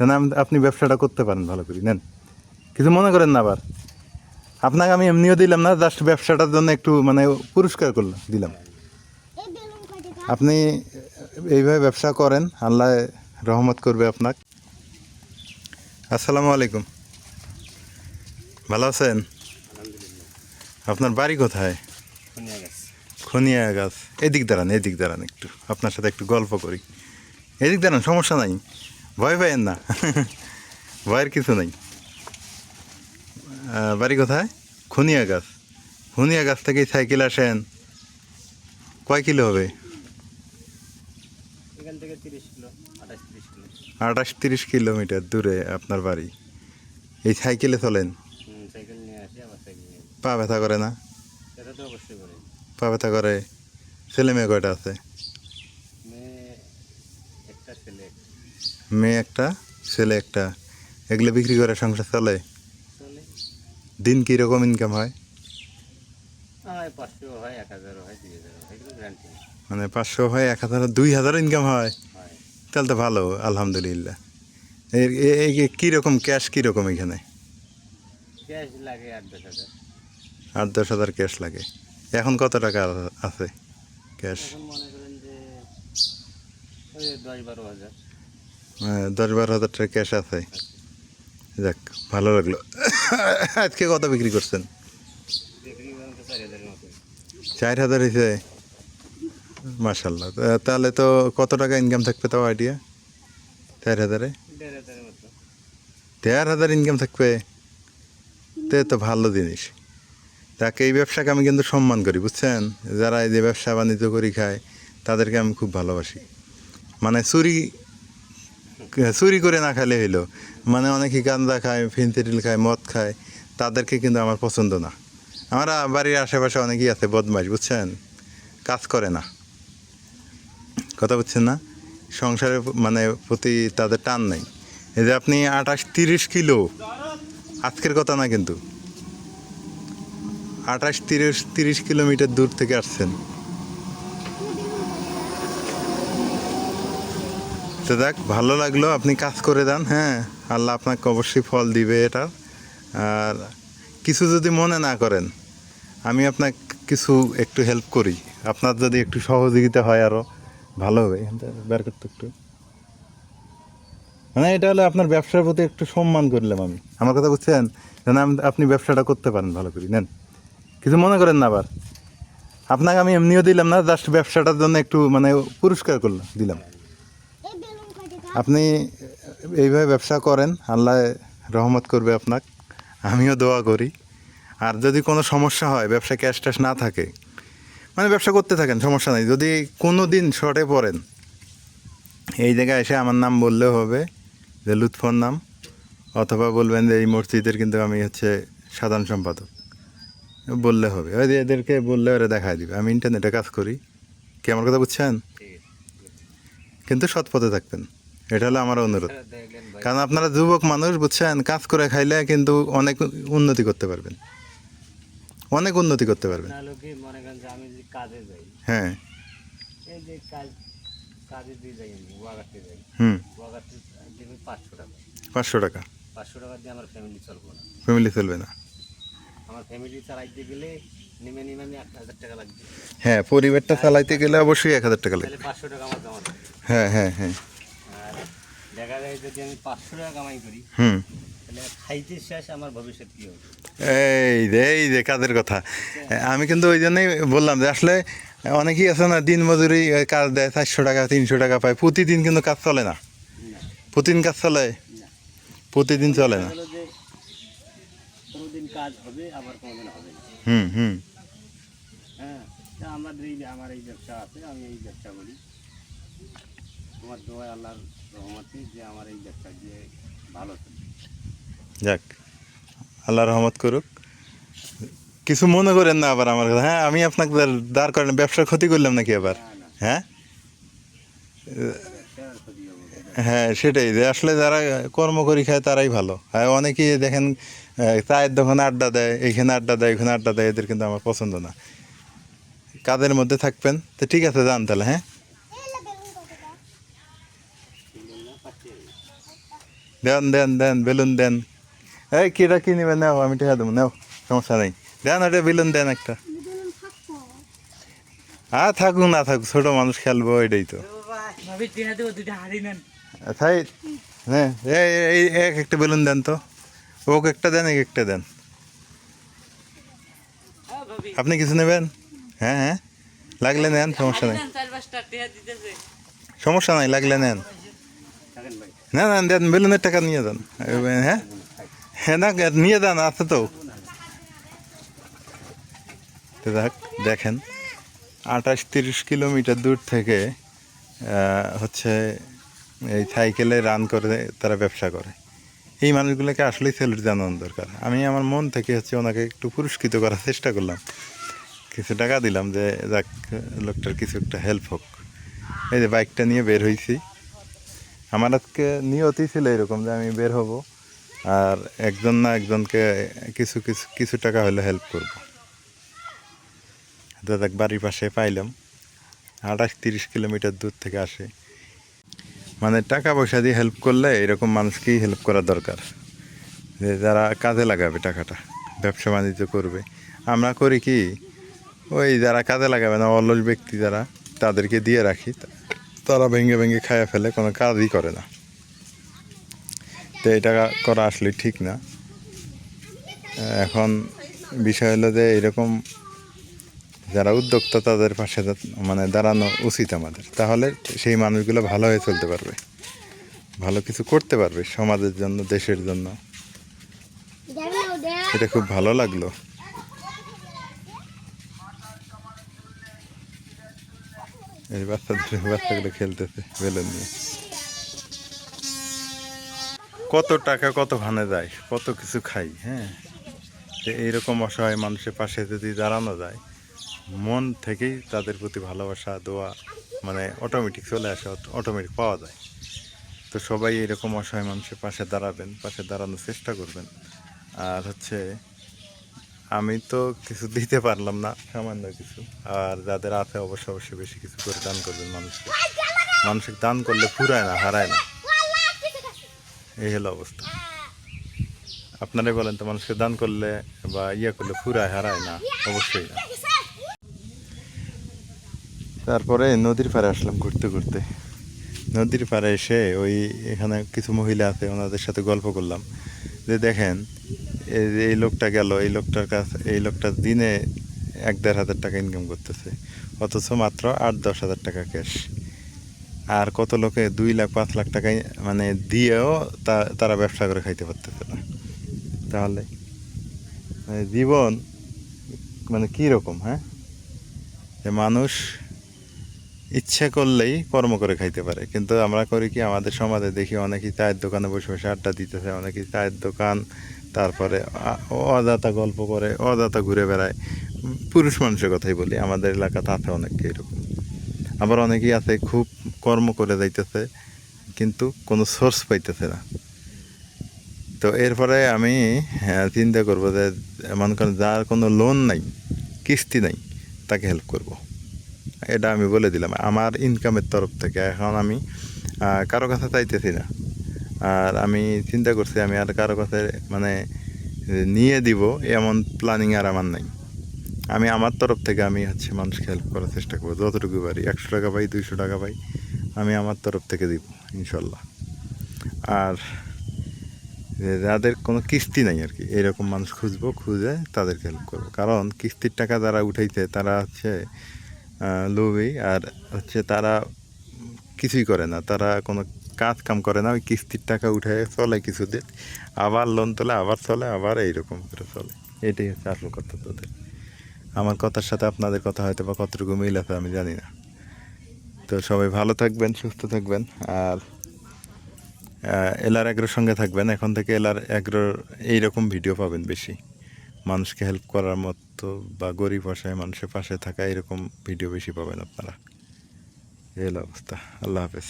যেন আপনি ব্যবসাটা করতে পারেন ভালো করে, নেন। কিছু মনে করেন না আবার। আপনাকে আমি এমনিও দিলাম না জাস্ট ব্যবসাটার জন্য একটু মানে পুরস্কার করলাম, দিলাম। আপনি এইভাবে ব্যবসা করেন, আল্লাহ রহমত করবে আপনার আসসালামু আলাইকুম। ভালো আছেন? আপনার বাড়ি কোথায়? খনিয়া গাছ। এদিক দাঁড়ান এদিক দাঁড়ান একটু। আপনার সাথে একটু গল্প করি। এদিক দাঁড়ান, সমস্যা নাই। ভয় পাইয়েন না। ভয়ের কিছু নেই। বাড়ি কোথায়? খুনিয়া গাছ। খুনিয়া গাছ থেকে সাইকেল আসেন। কয় কিলো হবে? আঠাশ তিরিশ কিলোমিটার দূরে আপনার বাড়ি। এই সাইকেলে চলেন। পা ব্যথা করে না? পা ব্যথা করে। ছেলে মেয়ে কয়টা আছে? একটা ছেলে মেয়ে একটা ছেলে একটা এগুলো বিক্রি করে সংসার চলে। দিন কীরকম ইনকাম হয়? মানে পাঁচশো হয় এক হাজার দুই হাজার ইনকাম হয়? তাহলে তো ভালো আলহামদুলিল্লাহ। কীরকম ক্যাশ কীরকম এখানে? আট দশ হাজার। ক্যাশ লাগে। এখন কত টাকা আছে ক্যাশ দশ বারো হাজার। দশ বারো হাজার টাকা ক্যাশ আছে। যাক, ভালো লাগল। আজকে কত বিক্রি করছেন? চার হাজার হয়েছে মার্শাল্লাহ তাহলে তো কত টাকা ইনকাম থাকবে তাও আইডিয়া চার হাজারে? দেড় হাজার ইনকাম থাকবে? তে তো ভালো জিনিস। তাকে এই ব্যবসাকে আমি কিন্তু সম্মান করি, বুঝছেন? যারা এই যে ব্যবসা বাণিজ্য করি খায়, তাদেরকে আমি খুব ভালোবাসি। মানে চুরি চুরি করে না খাইলে হইল। মানে অনেকে গান্দা খায়, ফিনতেরিল খায়, মদ খায়, তাদেরকে কিন্তু আমার পছন্দ না। আমার বাড়ির আশেপাশে অনেকেই আছে বদমাইশ, বুঝছেন? কাজ করে না। কথা বুঝছেন না? সংসারের মানে প্রতি তাদের টান নেই। এই যে আপনি আঠাশ, তিরিশ কিলো, আজকের কথা না কিন্তু। আঠাশ, তিরিশ তিরিশ কিলোমিটার দূর থেকে আসছেন। তো দেখ, ভালো লাগল, আপনি কাজ করে দেন হ্যাঁ। আল্লাহ আপনাকে অবশ্যই ফল দিবে এটার। আর কিছু যদি মনে না করেন, আমি আপনাকে কিছু একটু হেল্প করি। আপনার যদি একটু সহযোগিতা হয় আরও ভালো হবে। বের করতে একটু। মানে এটা হলে আপনার ব্যবসার প্রতি একটু সম্মান করলাম আমি। আমার কথা বুঝছেন? যেন আপনি ব্যবসাটা করতে পারেন ভালো করে, নেন। কিছু মনে করেন না আবার। আপনাকে আমি এমনিও দিলাম না জাস্ট ব্যবসাটার জন্য একটু মানে পুরস্কার করলাম, দিলাম। আপনি এইভাবে ব্যবসা করেন আল্লাহ রহমত করবে আপনাকে। আমিও দোয়া করি। আর যদি কোনো সমস্যা হয় ব্যবসা ক্যাশ ট্যাশ না থাকে মানে ব্যবসা করতে থাকেন সমস্যা নেই। যদি কোনো দিন শর্টে পড়েন এই জায়গায় এসে আমার নাম বললেও হবে যে লুৎফর নাম অথবা বলবেন যে এই মসজিদের কিন্তু আমি হচ্ছে সাধারণ সম্পাদক। বললে হবে। ওই যে এদেরকে বললে ওরা দেখায় দিবে। আমি ইন্টারনেটে কাজ করি। কি আমার কথা বুঝছেন? কিন্তু সৎ পথে থাকবেন। এটা হলো আমার অনুরোধ। কারণ আপনারা যুবক মানুষ বুঝছেন? কাজ করে খাইলে কিন্তু অনেক উন্নতি করতে পারবেন। অনেক উন্নতি করতে পারবেন। হ্যাঁ। হুম। পাঁচশো টাকা। পাঁচশো টাকা। দিয়ে আমার ফ্যামিলি চলবো না। ফ্যামিলি চলবে না। আমার ফ্যামিলি চালাইতে গেলে নেমে নেমে আমি এক হাজার টাকা লাগবে। হ্যাঁ পরিবারটা চালাইতে গেলে অবশ্যই এক হাজার টাকা লাগবে। পাঁচশো টাকা আমার জমা হ্যাঁ হ্যাঁ হ্যাঁ। দেখা যায় যদি আমি পাঁচশো টাকা কামাই করি হুম। খাইতে শেষ আমার ভবিষ্যৎ কী হবে? এই যে এই যে কাজের কথা? আমি কিন্তু ওই জন্যই বললাম যে আসলে অনেকেই আছে না দিন মজুরি কাজ দেয় চারশো টাকা তিনশো টাকা পায়। প্রতিদিন কিন্তু কাজ চলে না। প্রতিদিন কাজ চলে? প্রতিদিন চলে না। কোনোদিন কাজ হবে আবার কোনোদিন হবে না। হুম হুম। হ্যাঁ তা আমাদের এই আমার এই ব্যবসা আছে আমি এই ব্যবসা করি। আমার আল্লাহর রহমতে যে আমার এই ব্যবসা দিয়ে ভালো যাক আল্লাহ রহমত করুক। কিছু মনে করেন না আবার আমার কথা। হ্যাঁ আমি আপনাকে দাঁড়- করেন ব্যবসার ক্ষতি করলাম নাকি আবার? হ্যাঁ। হ্যাঁ সেটাই। যে আসলে যারা কর্ম করি খায় তারাই ভালো। আর অনেকেই দেখেন চায়ের দোকানে আড্ডা দেয় এইখানে আড্ডা দেয় ওইখানে আড্ডা দেয় এদের কিন্তু আমার পছন্দ না। কাদের মধ্যে থাকবেন? তো ঠিক আছে যান তাহলে হ্যাঁ এগুলো না পাচ্ছি আমি। দেন দেন দেন বেলুন দেন। এই কিটা কি নেবেন? নাও আমি টেহা দেবো নাও সমস্যা নেই। দেন ওটা বেলুন দেন একটা। আর থাকুক না থাকুক ছোট মানুষ খেলব এটাই তো। তাই? হ্যাঁ এই এক একটা বেলুন দেন তো। ওকে একটা দেন এক একটা দেন। হ্যাঁ আপনি কিছু নেবেন? হ্যাঁ হ্যাঁ। লাগলে নেন সমস্যা নেই। সমস্যা নাই লাগলে নেন। না না, দেন, বেলুনের টাকা নিয়ে যান। হ্যাঁ? হ্যাঁ না নিয়ে যান, আছে তো। দেখ দেখেন, আঠাশ তিরিশ কিলোমিটার দূর থেকে হচ্ছে এই সাইকেলে রান করে তারা ব্যবসা করে। এই মানুষগুলোকে আসলেই স্যালুট জানানো দরকার। আমি আমার মন থেকে হচ্ছে ওনাকে একটু পুরস্কৃত করার চেষ্টা করলাম। কিছু টাকা দিলাম যে, যাক, লোকটার কিছু একটা হেল্প হোক। এই যে বাইকটা নিয়ে বের হয়েছি আমার আজকে নিয়তই ছিল এরকম যে আমি বের হব আর একজন না একজনকে কিছু কিছু কিছু টাকা হলে হেল্প করব। দেখ বাড়ির পাশে পাইলাম। আঠাশ তিরিশ কিলোমিটার দূর থেকে আসে। মানে টাকা পয়সা দিয়ে হেল্প করলে এরকম মানুষকেই হেল্প করা দরকার। যে যারা কাজে লাগাবে টাকাটা, ব্যবসা বাণিজ্য করবে। আমরা করি কি, ওই যারা কাজে লাগাবে না, অলস ব্যক্তি যারা, তাদেরকে দিয়ে রাখি। তারা ভেঙে ভেঙে খাইয়া ফেলে কোনো কাজই করে না। তো এটা করা আসলে ঠিক না। এখন বিষয় হলো যে এরকম যারা উদ্যোক্তা তাদের পাশে মানে দাঁড়ানো উচিত আমাদের। তাহলে সেই মানুষগুলো ভালো হয়ে চলতে পারবে। ভালো কিছু করতে পারবে সমাজের জন্য দেশের জন্য। এটা খুব ভালো লাগল। এই বাচ্চাদের, বাচ্চাগুলো খেলতেছে, বেলুন নিয়ে। কত টাকা, কত ভানে যায়, কত কিছু খাই হ্যাঁ? এইরকম অসহায় মানুষের পাশে যদি দাঁড়ানো যায়, মন থেকেই তাদের প্রতি ভালোবাসা, দোয়া মানে অটোমেটিক চলে আসে অটোমেটিক পাওয়া যায়। তো সবাই এরকম অসহায় মানুষের পাশে দাঁড়াবেন, পাশে দাঁড়ানোর চেষ্টা করবেন। আর হচ্ছে আমি তো কিছু দিতে পারলাম না, সামান্য কিছু। আর যাদের আছে অবশ্য অবশ্যই বেশি কিছু করে দান করবেন মানুষকে। মানুষকে দান করলে ফুরায় না, হারায় না। এই হলো অবস্থা। আপনারাই বলেন তো, মানুষকে দান করলে বা ইয়ে করলে ফুরায়, হারায় না? অবশ্যই না। তারপরে নদীর পাড়ে আসলাম ঘুরতে ঘুরতে। নদীর পাড়ে এসে ওই এখানে কিছু মহিলা আছে, ওনাদের সাথে গল্প করলাম। যে দেখেন এই লোকটা গেল, এই লোকটার কাছে, এই লোকটা দিনে এক দেড় হাজার টাকা ইনকাম করতেছে, অথচ মাত্র আট দশ হাজার টাকা ক্যাশ আর কত লোকে দুই লাখ, পাঁচ লাখ টাকা মানে দিয়েও তারা ব্যবসা করে খাইতে পারতেছে না। তাহলে মানে জীবন মানে কী রকম হ্যাঁ? যে মানুষ ইচ্ছে করলেই কর্ম করে খাইতে পারে, কিন্তু আমরা করি কি আমাদের সমাজে দেখি অনেকেই চায়ের দোকানে বসে বসে আড্ডা দিতেছে, অনেকেই চায়ের দোকান তারপরে অজাতা গল্প করে অজাতা ঘুরে বেড়ায়। পুরুষ মানুষের কথাই বলি আমাদের এলাকাতে আছে অনেকে এরকম। আবার অনেকেই আছে খুব কর্ম করে যাইতেছে কিন্তু কোনো সোর্স পাইতেছে না। তো এরপরে আমি হ্যাঁ, চিন্তা করব যে মনে করেন যার কোনো লোন নাই কিস্তি নাই তাকে হেল্প করব। এটা আমি বলে দিলাম আমার ইনকামের তরফ থেকে। এখন আমি কারও কাছে চাইতেছি না। আর আমি চিন্তা করছি আমি আর কারও কাছে মানে নিয়ে দিব, এমন প্ল্যানিং আর আমার নাই। আমি আমার তরফ থেকে আমি হচ্ছে মানুষকে হেল্প করার চেষ্টা করব, যতটুকু পারি। একশো টাকা পাই, দুইশো টাকা পাই, আমি আমার তরফ থেকে দিব, ইনশাল্লাহ। আর যাদের কোনো কিস্তি নাই আর কি, এরকম মানুষ খুঁজবো, খুঁজে তাদেরকে হেল্প করব। কারণ কিস্তির টাকা যারা উঠাইছে, তারা হচ্ছে লোভী। আর হচ্ছে তারা কিছুই করে না, তারা কোনো কাজ কাম করে না, ওই কিস্তির টাকা উঠে চলে কিছুদিন, আবার লোন তোলে, আবার চলে, আবার এইরকম করে চলে। এটাই হচ্ছে আসল কথা তোদের। আমার কথার সাথে আপনাদের কথা হয়তো বা কতটুকু মিল আছে আমি জানি না। তো সবাই ভালো থাকবেন, সুস্থ থাকবেন, আর এলার অ্যাগ্রোর সঙ্গে থাকবেন। এখন থেকে এলার অ্যাগ্রোর এইরকম ভিডিও পাবেন বেশি। মানুষকে হেল্প করার মতো বা গরিব অসহায় মানুষের পাশে থাকা এরকম ভিডিও বেশি পাবেন আপনারা। এই অবস্থা। আল্লাহ হাফেজ।